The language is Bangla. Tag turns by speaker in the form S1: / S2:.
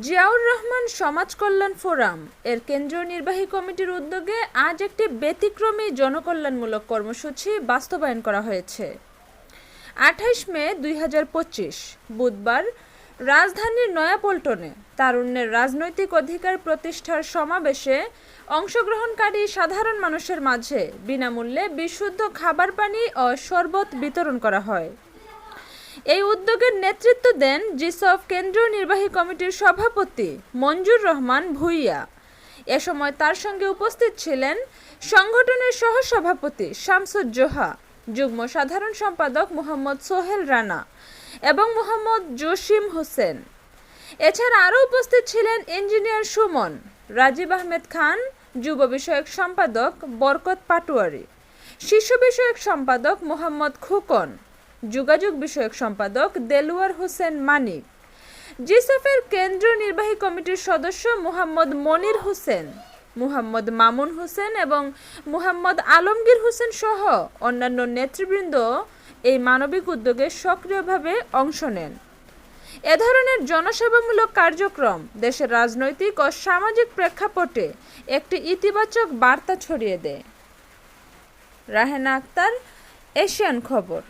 S1: জিয়াউর রহমান সমাজ কল্যাণ ফোরাম এর কেন্দ্রীয় নির্বাহী কমিটির উদ্যোগে আজ একটি ব্যতিক্রমী জনকল্যাণমূলক কর্মসূচি বাস্তবায়ন করা হয়েছে। আঠাইশ মে দুই হাজার পঁচিশ, বুধবার রাজধানীর নয়াপল্টনে তারুণ্যের রাজনৈতিক অধিকার প্রতিষ্ঠার সমাবেশে অংশগ্রহণকারী সাধারণ মানুষের মাঝে বিনামূল্যে বিশুদ্ধ খাবার পানি ও শরবত বিতরণ করা হয়। এই উদ্যোগের নেতৃত্ব দেন জিসফ কেন্দ্রীয় নির্বাহী কমিটির সভাপতি মঞ্জুর রহমান ভুইয়া। এ সময় তার সঙ্গে উপস্থিত ছিলেন সংগঠনের সহসভাপতি শামসুজ্জোহা যুগ্ম সাধারণ সম্পাদক মোহাম্মদ সোহেল রানা এবং মোহাম্মদ জসিম হোসেন। এছাড়া আরও উপস্থিত ছিলেন ইঞ্জিনিয়ার সুমন, রাজীব আহমেদ খান, যুব বিষয়ক সম্পাদক বরকত পাটোয়ারি, শিশু বিষয়ক সম্পাদক মোহাম্মদ খুকন যোগাযোগ বিষয়ক সম্পাদক দেলওয়ার হোসেন মানিক জিসফের কেন্দ্রীয় নির্বাহী কমিটির সদস্য মোহাম্মদ মনির হোসেন, মুহাম্মদ মামুন হোসেন এবং মুহাম্মদ আলমগীর হোসেন সহ অন্যান্য নেতৃবৃন্দ এই মানবিক উদ্যোগে সক্রিয়ভাবে অংশ নেন। এ ধরনের জনসেবামূলক কার্যক্রম দেশের রাজনৈতিক ও সামাজিক প্রেক্ষাপটে একটি ইতিবাচক বার্তা ছড়িয়ে দেয়। রাহেনা আক্তার, এশিয়ান খবর।